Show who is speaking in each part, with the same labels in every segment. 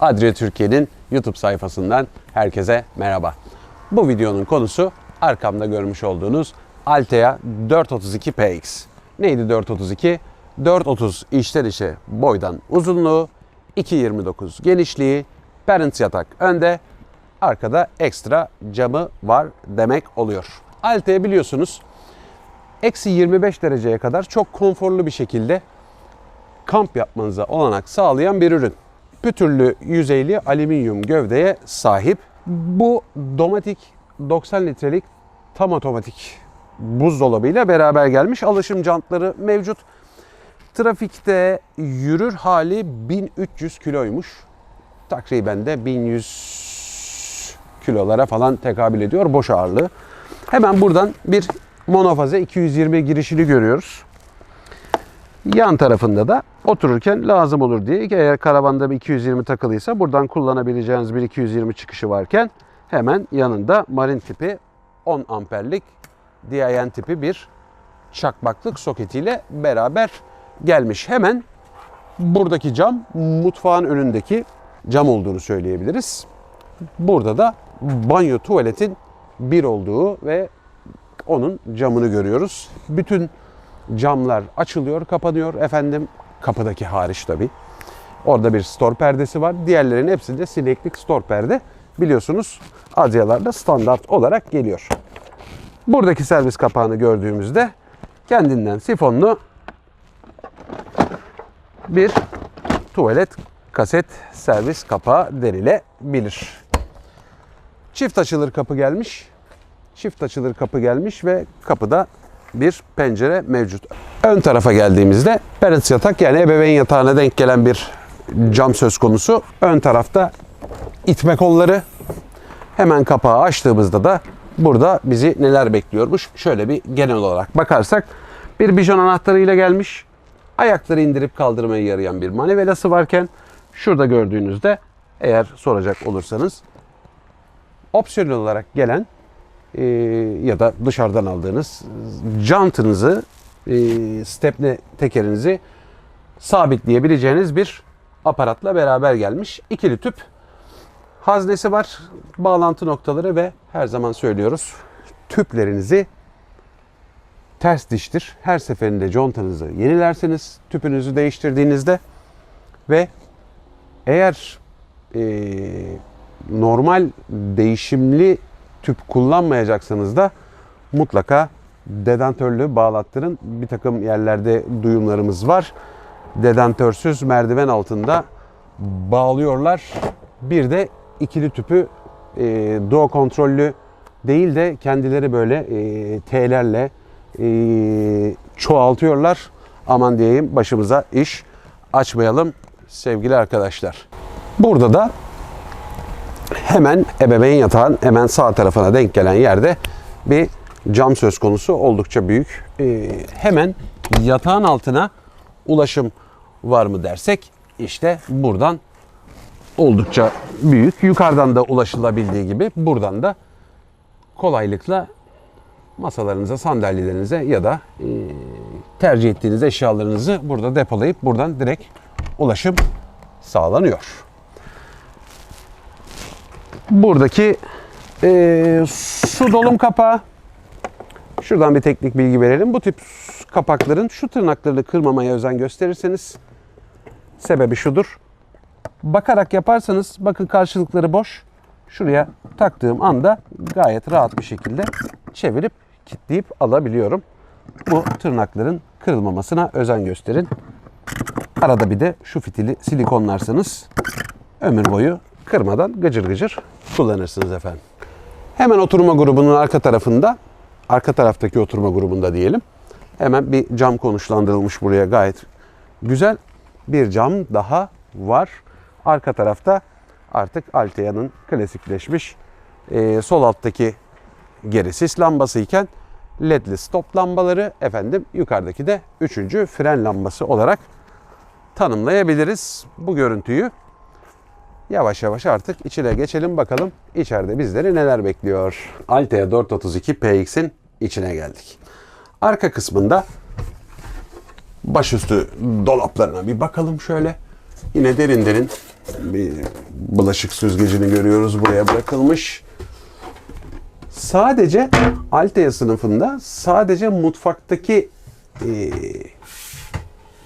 Speaker 1: Adria Türkiye'nin YouTube sayfasından herkese merhaba. Bu videonun konusu arkamda görmüş olduğunuz Altea 432 PX. Neydi 432? 430 içten içe boydan uzunluğu, 2.29 genişliği, parent yatak önde, arkada ekstra camı var demek oluyor. Altea biliyorsunuz eksi 25 dereceye kadar çok konforlu bir şekilde kamp yapmanıza olanak sağlayan bir ürün. Pütürlü yüzeyli alüminyum gövdeye sahip. Bu domatik 90 litrelik tam otomatik buzdolabıyla beraber gelmiş. Alışım jantları mevcut. Trafikte yürür hali 1300 kiloymuş. Takriben de 1100 kilolara falan tekabül ediyor boş ağırlığı. Hemen buradan bir monofaze 220 girişini görüyoruz. Yan tarafında da otururken lazım olur diye eğer karavanda bir 220 takılıysa buradan kullanabileceğiniz bir 220 çıkışı varken hemen yanında marin tipi 10 amperlik DIN tipi bir çakmaklık soketiyle beraber gelmiş. Hemen buradaki cam mutfağın önündeki cam olduğunu söyleyebiliriz. Burada da banyo tuvaletin bir olduğu ve onun camını görüyoruz. Bütün camlar açılıyor, kapanıyor. Efendim kapıdaki hariç tabii. Orada bir stor perdesi var. Diğerlerinin hepsi de sineklik stor perde. Biliyorsunuz Adrialarda standart olarak geliyor. Buradaki servis kapağını gördüğümüzde kendinden sifonlu bir tuvalet kaset servis kapağı denilebilir. Çift açılır kapı gelmiş. Çift açılır kapı gelmiş ve kapıda bir pencere mevcut. Ön tarafa geldiğimizde parents yatak yani ebeveyn yatağına denk gelen bir cam söz konusu. Ön tarafta itme kolları. Hemen kapağı açtığımızda da burada bizi neler bekliyormuş şöyle bir genel olarak bakarsak bir bijon anahtarıyla gelmiş. Ayakları indirip kaldırmaya yarayan bir manevelası varken şurada gördüğünüzde eğer soracak olursanız opsiyonel olarak gelen e, ya da dışarıdan aldığınız jantınızı, e, stepne tekerinizi sabitleyebileceğiniz bir aparatla beraber gelmiş. İkili tüp haznesi var, bağlantı noktaları ve her zaman söylüyoruz tüplerinizi ters diştir. Her seferinde contanızı yenilerseniz tüpünüzü değiştirdiğinizde ve eğer e, normal değişimli tüp kullanmayacaksanız da mutlaka dedantörlü bağlattırın. Bir takım yerlerde duyumlarımız var. Dedantörsüz merdiven altında bağlıyorlar. Bir de ikili tüpü e, duo kontrollü değil de kendileri böyle e, T'lerle e, çoğaltıyorlar. Aman diyeyim başımıza iş açmayalım sevgili arkadaşlar. Burada da hemen ebeveyn yatağın hemen sağ tarafına denk gelen yerde bir cam söz konusu oldukça büyük. Ee, hemen yatağın altına ulaşım var mı dersek işte buradan oldukça büyük. Yukarıdan da ulaşılabildiği gibi buradan da kolaylıkla masalarınıza, sandalyelerinize ya da e, tercih ettiğiniz eşyalarınızı burada depolayıp buradan direkt ulaşım sağlanıyor. Buradaki e, su dolum kapağı. Şuradan bir teknik bilgi verelim. Bu tip kapakların şu tırnaklarını kırmamaya özen gösterirseniz sebebi şudur. Bakarak yaparsanız bakın karşılıkları boş. Şuraya taktığım anda gayet rahat bir şekilde çevirip kilitleyip alabiliyorum. Bu tırnakların kırılmamasına özen gösterin. Arada bir de şu fitili silikonlarsanız ömür boyu kırmadan gıcır gıcır kullanırsınız efendim. Hemen oturma grubunun arka tarafında, arka taraftaki oturma grubunda diyelim. Hemen bir cam konuşlandırılmış buraya gayet güzel bir cam daha var. Arka tarafta artık Altea'nın klasikleşmiş e, sol alttaki geri sis lambası iken ledli stop lambaları efendim yukarıdaki de üçüncü fren lambası olarak tanımlayabiliriz bu görüntüyü. Yavaş yavaş artık içine geçelim bakalım içeride bizleri neler bekliyor. Altea 432 PX'in içine geldik. Arka kısmında başüstü dolaplarına bir bakalım şöyle. Yine derin derin bir bulaşık süzgecini görüyoruz buraya bırakılmış. Sadece Altea sınıfında sadece mutfaktaki e,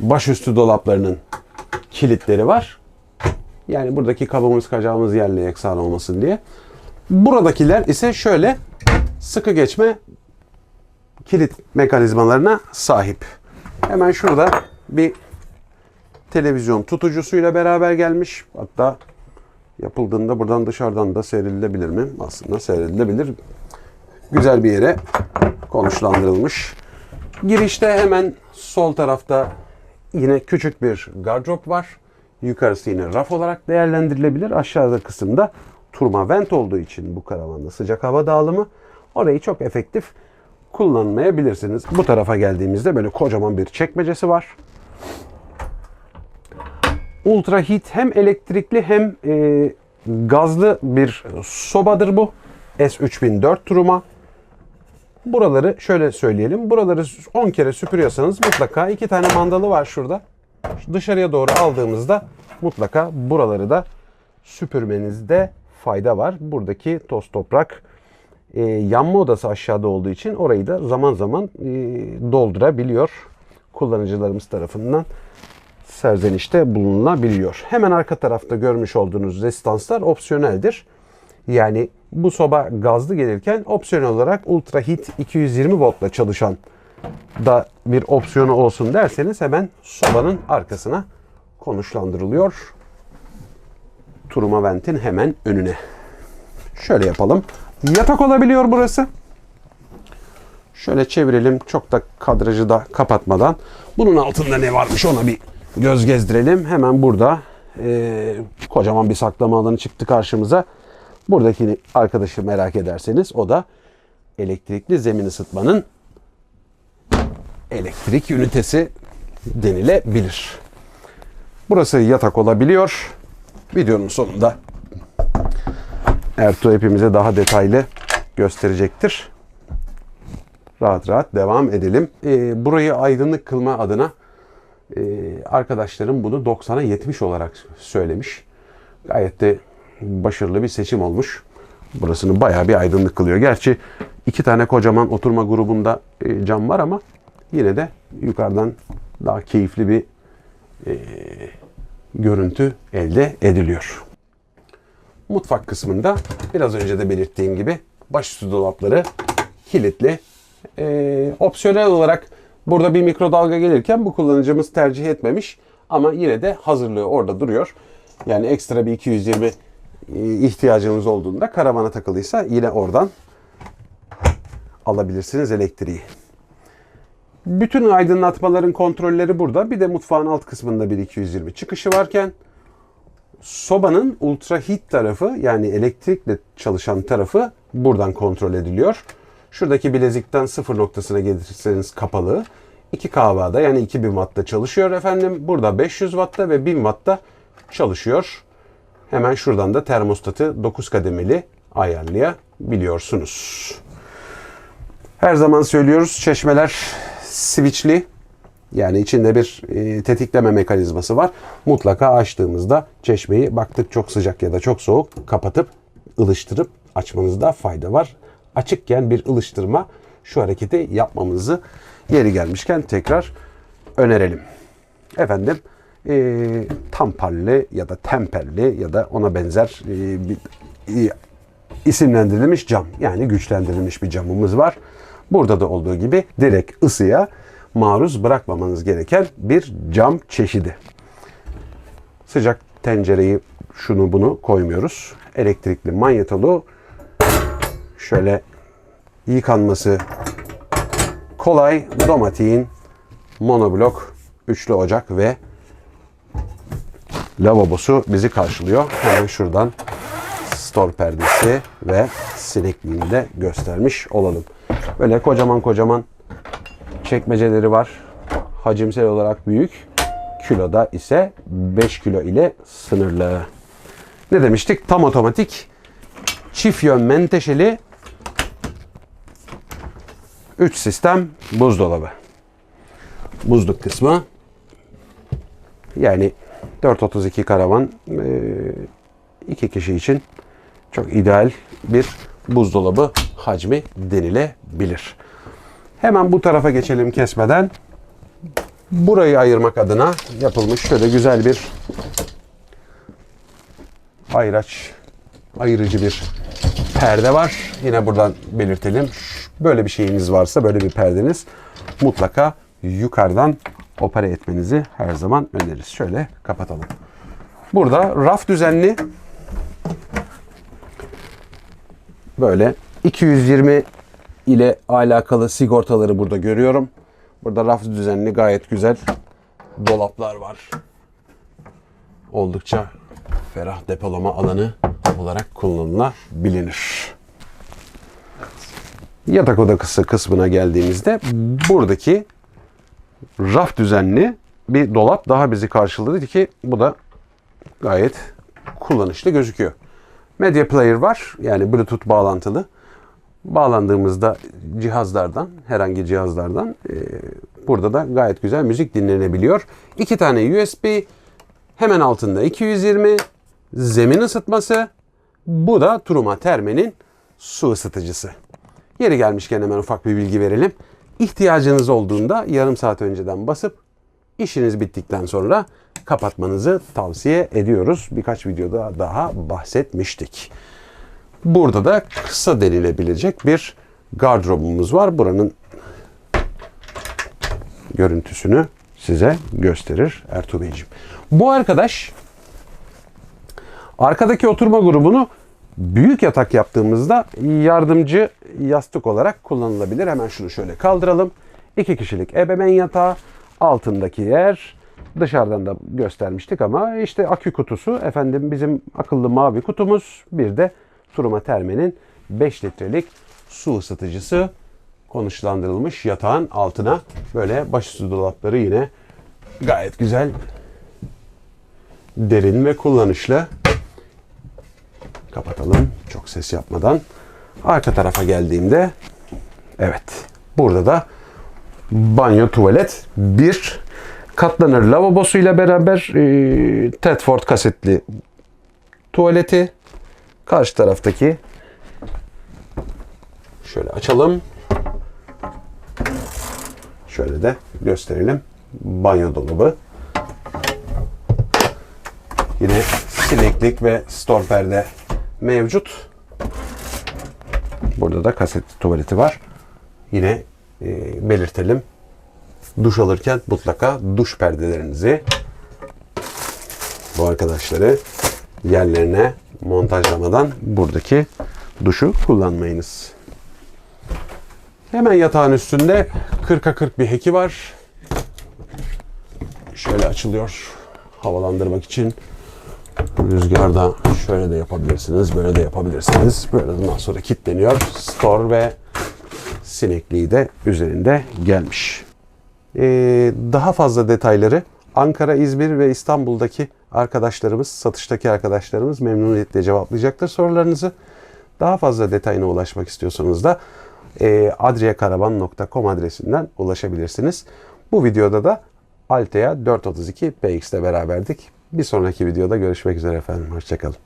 Speaker 1: başüstü dolaplarının kilitleri var. Yani buradaki kabımız kacağımız yerle yeksan olmasın diye. Buradakiler ise şöyle sıkı geçme kilit mekanizmalarına sahip. Hemen şurada bir televizyon tutucusuyla beraber gelmiş. Hatta yapıldığında buradan dışarıdan da seyredilebilir mi? Aslında seyredilebilir. Güzel bir yere konuşlandırılmış. Girişte hemen sol tarafta yine küçük bir gardırop var. Yukarısı yine raf olarak değerlendirilebilir. Aşağıda kısımda turma vent olduğu için bu karavanda sıcak hava dağılımı orayı çok efektif kullanmayabilirsiniz. Bu tarafa geldiğimizde böyle kocaman bir çekmecesi var. Ultra Heat hem elektrikli hem e, gazlı bir sobadır bu. S3004 turuma. Buraları şöyle söyleyelim. Buraları 10 kere süpürüyorsanız mutlaka iki tane mandalı var şurada. Dışarıya doğru aldığımızda mutlaka buraları da süpürmenizde fayda var. Buradaki toz toprak e, yanma odası aşağıda olduğu için orayı da zaman zaman e, doldurabiliyor kullanıcılarımız tarafından serzenişte bulunabiliyor. Hemen arka tarafta görmüş olduğunuz rezistanslar opsiyoneldir. Yani bu soba gazlı gelirken opsiyonel olarak Ultra Heat 220 voltla çalışan da bir opsiyonu olsun derseniz hemen sobanın arkasına konuşlandırılıyor. Turuma ventin hemen önüne. Şöyle yapalım. Yatak olabiliyor burası. Şöyle çevirelim. Çok da kadrajı da kapatmadan. Bunun altında ne varmış ona bir göz gezdirelim. Hemen burada e, kocaman bir saklama alanı çıktı karşımıza. Buradaki arkadaşı merak ederseniz o da elektrikli zemin ısıtmanın elektrik ünitesi denilebilir. Burası yatak olabiliyor. Videonun sonunda Ertuğ hepimize daha detaylı gösterecektir. Rahat rahat devam edelim. Ee, burayı aydınlık kılma adına e, arkadaşlarım bunu 90'a 70 olarak söylemiş. Gayet de başarılı bir seçim olmuş. Burasını bayağı bir aydınlık kılıyor. Gerçi iki tane kocaman oturma grubunda e, cam var ama yine de yukarıdan daha keyifli bir e, görüntü elde ediliyor. Mutfak kısmında biraz önce de belirttiğim gibi başüstü dolapları kilitli. Ee, opsiyonel olarak burada bir mikrodalga gelirken bu kullanıcımız tercih etmemiş. Ama yine de hazırlığı orada duruyor. Yani ekstra bir 220 e, ihtiyacınız olduğunda karavana takılıysa yine oradan alabilirsiniz elektriği. Bütün aydınlatmaların kontrolleri burada. Bir de mutfağın alt kısmında bir 220 çıkışı varken sobanın ultra heat tarafı yani elektrikle çalışan tarafı buradan kontrol ediliyor. Şuradaki bilezikten sıfır noktasına gelirseniz kapalı. 2 kW'da yani 2000 Watt'ta çalışıyor efendim. Burada 500 Watt'ta ve 1000 Watt'ta çalışıyor. Hemen şuradan da termostatı 9 kademeli ayarlayabiliyorsunuz. Her zaman söylüyoruz çeşmeler switchli yani içinde bir e, tetikleme mekanizması var. Mutlaka açtığımızda çeşmeyi baktık çok sıcak ya da çok soğuk kapatıp ılıştırıp açmanızda fayda var. Açıkken bir ılıştırma şu hareketi yapmamızı yeri gelmişken tekrar önerelim. Efendim e, tamperli ya da temperli ya da ona benzer e, bir, e, isimlendirilmiş cam yani güçlendirilmiş bir camımız var. Burada da olduğu gibi direkt ısıya maruz bırakmamanız gereken bir cam çeşidi. Sıcak tencereyi şunu bunu koymuyoruz. Elektrikli manyetolu şöyle yıkanması kolay domatiğin monoblok üçlü ocak ve lavabosu bizi karşılıyor. Hemen şuradan store perdesi ve sinekliğini de göstermiş olalım. Böyle kocaman kocaman çekmeceleri var. Hacimsel olarak büyük. Kiloda ise 5 kilo ile sınırlı. Ne demiştik? Tam otomatik çift yön menteşeli 3 sistem buzdolabı. Buzluk kısmı yani 432 karavan iki kişi için çok ideal bir buzdolabı hacmi denilebilir. Hemen bu tarafa geçelim kesmeden. Burayı ayırmak adına yapılmış şöyle güzel bir ayraç ayırıcı bir perde var. Yine buradan belirtelim. Böyle bir şeyiniz varsa böyle bir perdeniz mutlaka yukarıdan opere etmenizi her zaman öneririz. Şöyle kapatalım. Burada raf düzenli böyle 220 ile alakalı sigortaları burada görüyorum. Burada raf düzenli gayet güzel dolaplar var. Oldukça ferah depolama alanı olarak kullanılabilir. Yatak odası kısmına geldiğimizde buradaki raf düzenli bir dolap daha bizi karşıladı ki bu da gayet kullanışlı gözüküyor. Media player var yani Bluetooth bağlantılı. Bağlandığımızda cihazlardan, herhangi cihazlardan e, burada da gayet güzel müzik dinlenebiliyor. İki tane USB, hemen altında 220, zemin ısıtması. Bu da Truma Terme'nin su ısıtıcısı. Yeri gelmişken hemen ufak bir bilgi verelim. İhtiyacınız olduğunda yarım saat önceden basıp işiniz bittikten sonra kapatmanızı tavsiye ediyoruz. Birkaç videoda daha bahsetmiştik. Burada da kısa denilebilecek bir gardırobumuz var. Buranın görüntüsünü size gösterir Ertuğ Beyciğim. Bu arkadaş arkadaki oturma grubunu büyük yatak yaptığımızda yardımcı yastık olarak kullanılabilir. Hemen şunu şöyle kaldıralım. İki kişilik ebeveyn yatağı altındaki yer. Dışarıdan da göstermiştik ama işte akü kutusu. Efendim bizim akıllı mavi kutumuz. Bir de Turuma Terme'nin 5 litrelik su ısıtıcısı konuşlandırılmış yatağın altına. Böyle başüstü dolapları yine gayet güzel derin ve kullanışlı. Kapatalım çok ses yapmadan. Arka tarafa geldiğimde evet burada da banyo tuvalet bir katlanır lavabosuyla beraber e, Tedford kasetli tuvaleti. Karşı taraftaki şöyle açalım. Şöyle de gösterelim. Banyo dolabı. Yine sineklik ve stor perde mevcut. Burada da kasetli tuvaleti var. Yine belirtelim duş alırken mutlaka duş perdelerinizi bu arkadaşları yerlerine montajlamadan buradaki duşu kullanmayınız. Hemen yatağın üstünde 40'a 40 bir heki var. Şöyle açılıyor havalandırmak için. Rüzgarda şöyle de yapabilirsiniz, böyle de yapabilirsiniz. Böyle ondan sonra kilitleniyor. Store ve sinekliği de üzerinde gelmiş. Ee, daha fazla detayları Ankara, İzmir ve İstanbul'daki arkadaşlarımız, satıştaki arkadaşlarımız memnuniyetle cevaplayacaktır sorularınızı. Daha fazla detayına ulaşmak istiyorsanız da e, adriakaravan.com adresinden ulaşabilirsiniz. Bu videoda da Altea 432 PX ile beraberdik. Bir sonraki videoda görüşmek üzere efendim. Hoşçakalın.